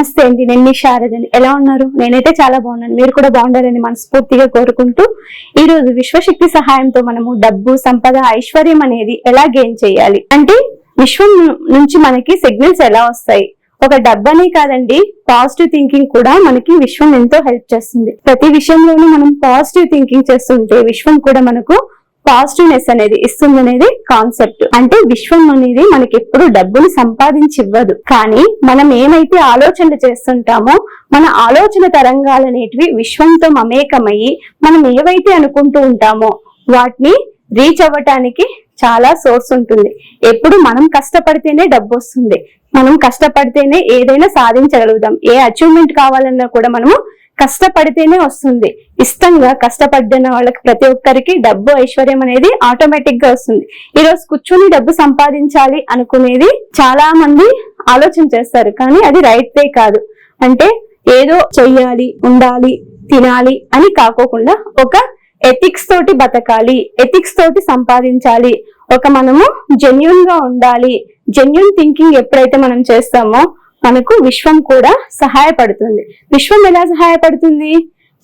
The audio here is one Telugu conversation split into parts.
నమస్తే అండి నేను మీ శారదని. ఎలా ఉన్నారు? నేనైతే చాలా బాగున్నాను. మీరు కూడా బాగుండాలని మనస్ఫూర్తిగా కోరుకుంటూ ఈ రోజు విశ్వశక్తి సహాయంతో మనము డబ్బు సంపద ఐశ్వర్యం అనేది ఎలా గెయిన్ చేయాలి? అంటే విశ్వం నుంచి మనకి సిగ్నల్స్ ఎలా వస్తాయి? ఒక డబ్బనే కాదండి పాజిటివ్ థింకింగ్ కూడా మనకి విశ్వం ఎంతో హెల్ప్ చేస్తుంది. ప్రతి విషయంలోనూ మనం పాజిటివ్ థింకింగ్ చేస్తుంటే విశ్వం కూడా మనకు పాజిటివ్నెస్ అనేది ఇస్తుంది అనేది కాన్సెప్ట్ అంటే విశ్వం అనేది మనకి ఎప్పుడు డబ్బులు సంపాదించి ఇవ్వదు కానీ మనం ఏమైతే ఆలోచనలు చేస్తుంటామో మన ఆలోచన తరంగాలు అనేటివి విశ్వంతో మమేకమయ్యి మనం ఏవైతే అనుకుంటూ ఉంటామో వాటిని రీచ్ అవ్వటానికి చాలా సోర్స్ ఉంటుంది. ఎప్పుడు మనం కష్టపడితేనే డబ్బు వస్తుంది. మనం కష్టపడితేనే ఏదైనా సాధించగలుగుతాం. ఏ అచీవ్మెంట్ కావాలన్నా కూడా మనము కష్టపడితేనే వస్తుంది. ఇష్టంగా కష్టపడిన వాళ్ళకి ప్రతి ఒక్కరికి డబ్బు ఐశ్వర్యం అనేది ఆటోమేటిక్గా వస్తుంది. ఈ రోజు కూర్చొని డబ్బు సంపాదించాలి అనుకునేది చాలా మంది ఆలోచన చేస్తారు. కానీ అది రైట్ వే కాదు. అంటే ఏదో చెయ్యాలి ఉండాలి తినాలి అని కాకోకుండా ఒక ఎథిక్స్ తోటి బతకాలి ఎథిక్స్ తోటి సంపాదించాలి. ఒక మనము జెన్యున్గా ఉండాలి. జెన్యున్ థింకింగ్ ఎప్పుడైతే మనం చేస్తామో మనకు విశ్వం కూడా సహాయపడుతుంది. విశ్వం ఎలా సహాయపడుతుంది?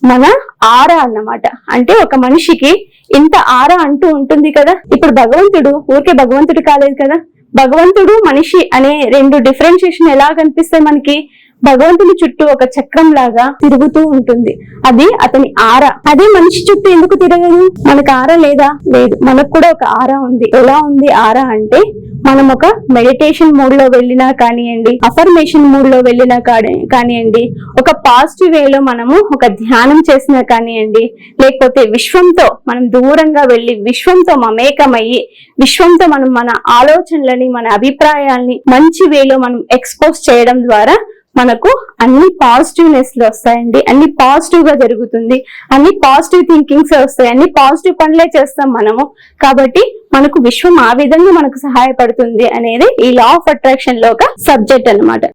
మన ఆర అన్నమాట. అంటే ఒక మనిషికి ఇంత ఆర అంటూ ఉంటుంది కదా. ఇప్పుడు భగవంతుడు ఊరికే భగవంతుడు కాలేదు కదా. భగవంతుడు మనిషి అనే రెండు డిఫరెన్షియేషన్ ఎలా కనిపిస్తాయి మనకి? భగవంతుని చుట్టూ ఒక చక్రం లాగా తిరుగుతూ ఉంటుంది. అది అతని ఆర. అదే మనిషి చుట్టూ ఎందుకు తిరగదు? మనకు ఆర లేదా? లేదు. మనకు కూడా ఒక ఆర ఉంది. ఎలా ఉంది ఆర అంటే మనం ఒక మెడిటేషన్ మూడ్లో వెళ్ళినా కానివ్వండి అఫర్మేషన్ మూడ్లో వెళ్ళినా కానివ్వండి ఒక పాజిటివ్ వేలో మనము ఒక ధ్యానం చేసినా కానివ్వండి లేకపోతే విశ్వంతో మనం దూరంగా వెళ్ళి విశ్వంతో మమేకమయ్యి విశ్వంతో మనం మన ఆలోచనలని మన అభిప్రాయాల్ని మంచి వేలో మనం ఎక్స్పోజ్ చేయడం ద్వారా మనకు అన్ని పాజిటివ్నెస్లు వస్తాయండి. అన్ని పాజిటివ్గా జరుగుతుంది. అన్ని పాజిటివ్ థింకింగ్స్ వస్తాయి. అన్ని పాజిటివ్ పనులే చేస్తాం మనము. కాబట్టి మనకు విశ్వం ఆ విధంగా మనకు సహాయపడుతుంది అనేది ఈ లా ఆఫ్ అట్రాక్షన్లో ఒక సబ్జెక్ట్ అన్నమాట.